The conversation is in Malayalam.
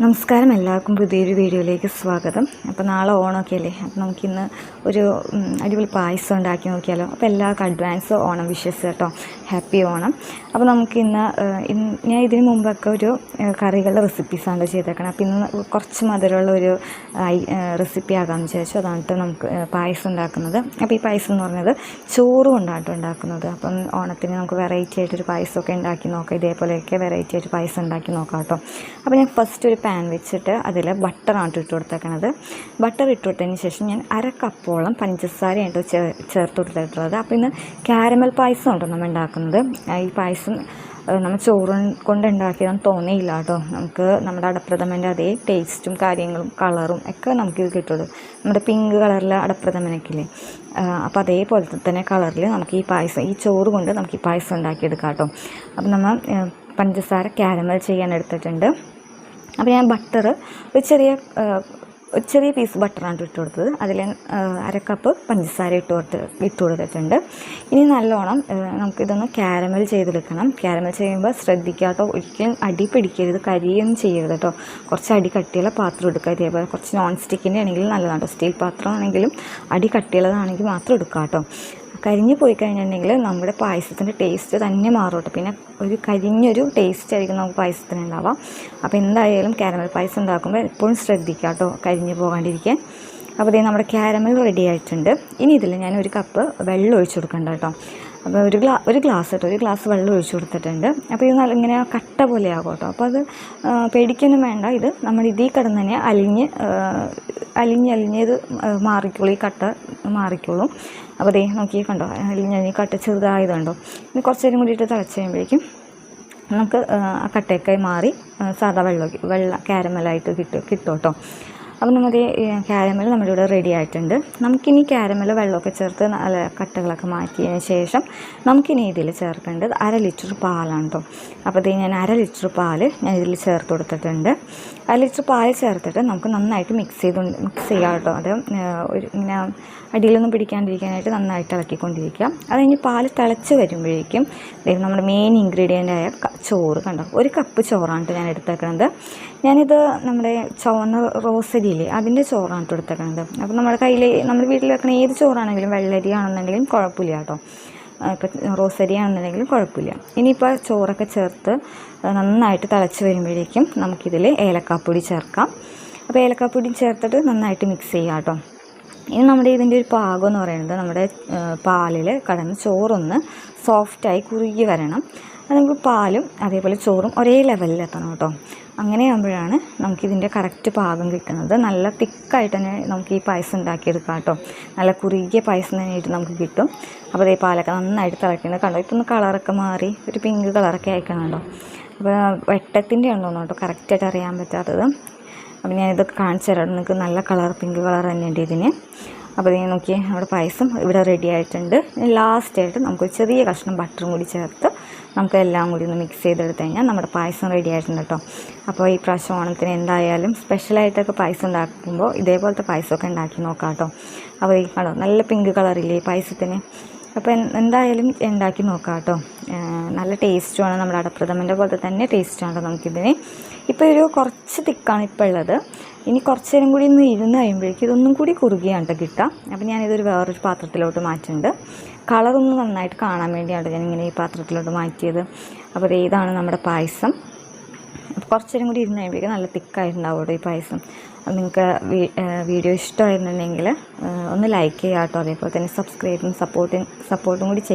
നമസ്കാരം. എല്ലാവർക്കും പുതിയൊരു വീഡിയോയിലേക്ക് സ്വാഗതം. അപ്പോൾ നാളെ ഓണമൊക്കെ അല്ലേ അപ്പോൾ നമുക്കിന്ന് ഒരു അടിപൊളി പായസം ഉണ്ടാക്കി നോക്കിയാലോ? അപ്പോൾ എല്ലാവർക്കും അഡ്വാൻസ് ഓണം വിഷസ് കേട്ടോ. ഹാപ്പി ഓണം. അപ്പോൾ നമുക്കിന്ന് ഞാൻ ഇതിന് മുമ്പൊക്കെ ഒരു കറികളുടെ റെസിപ്പീസാണ് ചെയ്തേക്കണം. അപ്പോൾ ഇന്ന് കുറച്ച് മധുരമുള്ള ഒരു റെസിപ്പി ആകാമെന്ന് വിചാരിച്ചു. അതാണ് നമുക്ക് പായസം ഉണ്ടാക്കുന്നത്. അപ്പോൾ ഈ പായസം എന്ന് പറഞ്ഞത് ചോറ് കൊണ്ടാണ് ഉണ്ടാക്കുന്നത്. അപ്പം ഓണത്തിന് നമുക്ക് വെറൈറ്റി ആയിട്ടൊരു പായസമൊക്കെ ഉണ്ടാക്കി നോക്കാം. ഇതേപോലെയൊക്കെ വെറൈറ്റി ആയിട്ട് പായസം ഉണ്ടാക്കി നോക്കാം കേട്ടോ അപ്പോൾ ഞാൻ ഫസ്റ്റ് ഒരു പാൻ വെച്ചിട്ട് അതിൽ ബട്ടറാണ് ഇട്ട് കൊടുത്തേക്കണത്. ബട്ടർ ഇട്ട് കൊടുത്തതിന് ശേഷം ഞാൻ അര കപ്പോളം പഞ്ചസാരയാണ് ചേ ചേർത്ത് കൊടുത്തിട്ടുള്ളത്. അപ്പോൾ ഇന്ന് കാരമൽ പായസം ഉണ്ടോ നമ്മൾ ഉണ്ടാക്കുന്നത് ഈ പായസം നമ്മൾ ചോറ് കൊണ്ട് ഉണ്ടാക്കിയതെന്ന് തോന്നിയില്ല കേട്ടോ. നമുക്ക് നമ്മുടെ അടപ്രഥമന്റെ അതേ ടേസ്റ്റും കാര്യങ്ങളും കളറും ഒക്കെ നമുക്ക് കിട്ടുള്ളൂ. നമ്മുടെ പിങ്ക് കളറിലെ അടപ്രഥമനൊക്കെ ഇല്ലേ അപ്പോൾ അതേപോലെ തന്നെ കളറിൽ നമുക്ക് ഈ പായസം ഈ ചോറ് കൊണ്ട് നമുക്ക് ഈ പായസം ഉണ്ടാക്കിയെടുക്കാം കേട്ടോ. അപ്പം നമ്മൾ പഞ്ചസാര കാരമൽ ചെയ്യാൻ എടുത്തിട്ടുണ്ട്. അപ്പോൾ ഞാൻ ബട്ടർ ഒരു ചെറിയ ഒരു ചെറിയ പീസ് ബട്ടറാണ് ഇട്ട് കൊടുത്തത്. അതിൽ അര കപ്പ് പഞ്ചസാര ഇട്ട് കൊടുത്ത് ഇട്ട് കൊടുത്തിട്ടുണ്ട്. ഇനി നല്ലോണം നമുക്കിതൊന്ന് കാരമൽ ചെയ്തെടുക്കണം. കാരമൽ ചെയ്യുമ്പോൾ ശ്രദ്ധിക്കാത്ത ഒരിക്കലും അടി പിടിക്കരുത് കരിയൊന്നും ചെയ്യരുത് കേട്ടോ. കുറച്ച് അടി കട്ടിയുള്ള പാത്രം എടുക്കുക. ഇതേപോലെ കുറച്ച് നോൺ സ്റ്റിക്കിന്റെ ആണെങ്കിലും നല്ലതാണ്. സ്റ്റീൽ പാത്രം ആണെങ്കിലും അടി കട്ടിയുള്ളതാണെങ്കിൽ മാത്രം എടുക്കുക കേട്ടോ. കരിഞ്ഞു പോയി കഴിഞ്ഞിട്ടുണ്ടെങ്കിൽ നമ്മുടെ പായസത്തിന്റെ ടേസ്റ്റ് തന്നെ മാറും പിന്നെ ഒരു കരിഞ്ഞൊരു ടേസ്റ്റ് ആയിരിക്കും നമുക്ക് പായസത്തിന് ഉണ്ടാവാം അപ്പോൾ എന്തായാലും കാരമൽ പായസം ഉണ്ടാക്കുമ്പോൾ എപ്പോഴും ശ്രദ്ധിക്കുക കേട്ടോ കരിഞ്ഞു പോകാണ്ടിരിക്കാൻ. അപ്പോൾ ഇതേ നമ്മുടെ കാരമൽ റെഡി ആയിട്ടുണ്ട്. ഇനി ഇതിൽ ഞാൻ ഒരു കപ്പ് വെള്ളം ഒഴിച്ചു കൊടുക്കണ്ട കേട്ടോ. അപ്പോൾ ഒരു ഗ്ലാ ഒരു ഗ്ലാസ് കേട്ടോ ഒരു ഗ്ലാസ് വെള്ളം ഒഴിച്ചു കൊടുത്തിട്ടുണ്ട്. അപ്പോൾ ഇത് നല്ല ഇങ്ങനെ കട്ട പോലെ ആകും കേട്ടോ. അപ്പോൾ അത് പേടിക്കൊന്നും വേണ്ട. ഇത് നമ്മൾ ഇതിൽ കിടന്ന് തന്നെ അലിഞ്ഞ് അലിഞ്ഞ് അലിഞ്ഞത് ഇത് മാറിക്കോളും കട്ട മാറിക്കോളും അപ്പോൾ ദേ നോക്കി കണ്ടോ ഞാൻ ഈ കട്ട ചെറുതായതുണ്ടോ. ഇനി കുറച്ച് നേരം കൂടിയിട്ട് തിളച്ച് കഴിയുമ്പോഴേക്കും നമുക്ക് ആ, ആ കട്ടയൊക്കെ മാറി സാധാ വെള്ളം വെള്ള കാരമലായിട്ട് കിട്ടും കിട്ടും കേട്ടോ. അപ്പോൾ നമ്മൾ കാരമൽ നമ്മുടെ ഇവിടെ റെഡി ആയിട്ടുണ്ട്. നമുക്കിനി കാരമൽ വെള്ളമൊക്കെ ചേർത്ത് നല്ല കട്ടകളൊക്കെ മാറ്റിയതിന് ശേഷം നമുക്കിനി ഇതിൽ ചേർക്കേണ്ടത് അര ലിറ്റർ പാലാണ് കേട്ടോ അപ്പോൾ ഇത് ഞാൻ അര ലിറ്റർ പാൽ ഞാൻ ഇതിൽ ചേർത്ത് കൊടുത്തിട്ടുണ്ട്. അര ലിറ്റർ പാൽ ചേർത്തിട്ട് നമുക്ക് നന്നായിട്ട് മിക്സ് ചെയ്ത് മിക്സ് ചെയ്യാം കേട്ടോ അത് ഒരു ഇങ്ങനെ അടിയിലൊന്നും പിടിക്കാണ്ടിരിക്കാനായിട്ട് നന്നായിട്ട് ഇളക്കിക്കൊണ്ടിരിക്കുക അത് കഴിഞ്ഞ് പാൽ തിളച്ച് വരുമ്പോഴേക്കും നമ്മുടെ മെയിൻ ഇൻഗ്രീഡിയന്റായ ചോറ് കണ്ടോ? ഒരു കപ്പ് ചോറാണ് ഞാൻ എടുത്തേക്കുന്നത് ഞാനിത് നമ്മുടെ ചുവന്ന റോസരിയില്ലേ അതിന്റെ ചോറാണ് ട്ടോ എടുത്തേക്കുന്നത് അപ്പോൾ നമ്മുടെ കയ്യിൽ നമ്മുടെ വീട്ടിൽ വെക്കുന്ന ഏത് ചോറാണെങ്കിലും വെള്ളരി ആണെന്നുണ്ടെങ്കിലും കുഴപ്പമില്ല കേട്ടോ. ഇപ്പം റോസരി ആണെന്നുണ്ടെങ്കിലും കുഴപ്പമില്ല. ഇനിയിപ്പോൾ ചോറൊക്കെ ചേർത്ത് നന്നായിട്ട് തിളച്ച് വരുമ്പോഴേക്കും നമുക്കിതിൽ ഏലക്കാപ്പൊടി ചേർക്കാം. അപ്പോൾ ഏലക്കാപ്പൊടി ചേർത്തിട്ട് നന്നായിട്ട് മിക്സ് ചെയ്യാം കേട്ടോ. ഇനി നമ്മുടെ ഇതിന്റെ ഒരു പാകം എന്ന് പറയുന്നത് നമ്മുടെ പാലിൽ കടന്ന് ചോറൊന്ന് സോഫ്റ്റായി കുറുകി വരണം. നമുക്ക് പാലും അതേപോലെ ചോറും ഒരേ ലെവലിൽ എത്തണം കേട്ടോ. അങ്ങനെ ആകുമ്പോഴാണ് നമുക്കിതിന്റെ കറക്റ്റ് പാകം കിട്ടുന്നത്. നല്ല തിക്കായിട്ട് തന്നെ നമുക്ക് ഈ പായസം ഉണ്ടാക്കിയെടുക്കാം കേട്ടോ. നല്ല കുറുകിയ പായസം തന്നെയായിട്ട് നമുക്ക് കിട്ടും. അപ്പോൾ അതേ പാലൊക്കെ നന്നായിട്ട് തിളക്കുന്നത് കണ്ടോ? ഇപ്പം ഒന്ന് കളറൊക്കെ മാറി. ഒരു പിങ്ക് കളറൊക്കെ അയക്കണുണ്ടോ അപ്പോൾ വെട്ടത്തിന്റെ ഉണ്ടോ കേട്ടോ. കറക്റ്റായിട്ട് അറിയാൻ പറ്റാത്തത്. അപ്പോൾ ഞാനിത് കാണിച്ചു തരാം. നിങ്ങൾക്ക് നല്ല കളർ പിങ്ക് കളർ തന്നെയുണ്ട് ഇതിന്. അപ്പോൾ ഇതിനെ നോക്കി നമ്മുടെ പായസം ഇവിടെ റെഡി ആയിട്ടുണ്ട്. ലാസ്റ്റായിട്ട് നമുക്ക് ചെറിയ കഷ്ണം ബട്ടറും കൂടി ചേർത്ത് നമുക്ക് എല്ലാം കൂടി ഒന്ന് മിക്സ് ചെയ്തെടുത്ത് കഴിഞ്ഞാൽ നമ്മുടെ പായസം റെഡി ആയിട്ടുണ്ട് കേട്ടോ അപ്പോൾ ഈ പ്രാവശ്യം ഓണത്തിന് എന്തായാലും സ്പെഷ്യലായിട്ടൊക്കെ പായസം ഉണ്ടാക്കുമ്പോൾ ഇതേപോലത്തെ പായസമൊക്കെ ഉണ്ടാക്കി നോക്കാം കേട്ടോ അപ്പോൾ ഈ കളർ നല്ല പിങ്ക് കളറില്ലേ പായസത്തിന്? അപ്പോൾ എന്തായാലും ഉണ്ടാക്കി നോക്കാം കേട്ടോ നല്ല ടേസ്റ്റുമാണ് നമ്മുടെ അടപ്രഥമന്റെ പോലത്തെ തന്നെ ടേസ്റ്റാണ് നമുക്കിതിന്. ഇപ്പോൾ ഒരു കുറച്ച് തിക്കാണ് ഇപ്പോൾ ഉള്ളത്. ഇനി കുറച്ച് നേരം കൂടി ഒന്ന് ഇരുന്ന് കഴിയുമ്പോഴേക്കും ഇതൊന്നും കൂടി കുറുകിയാണ് കേട്ടോ. കിട്ടുക അപ്പോൾ ഞാനിതൊരു വേറൊരു പാത്രത്തിലോട്ട് മാറ്റുന്നുണ്ട്. കളറൊന്ന് നന്നായിട്ട് കാണാൻ വേണ്ടിയാണ് ഞാനിങ്ങനെ ഈ പാത്രത്തിലോട്ട് മാറ്റിയത്. അപ്പോൾ ഇതാണ് നമ്മുടെ പായസം. അപ്പോൾ കുറച്ച് കൂടി ഇരുന്ന് കഴിയുമ്പോഴേക്കും നല്ല തിക്കായിട്ടുണ്ടാവും ഈ പായസം. നിങ്ങൾക്ക് വീഡിയോ ഇഷ്ടമായിരുന്നുണ്ടെങ്കിൽ ഒന്ന് ലൈക്ക് ചെയ്യാം കേട്ടോ അതേപോലെ തന്നെ സബ്സ്ക്രൈബും സപ്പോർട്ടും സപ്പോർട്ടും കൂടി ചെയ്യാം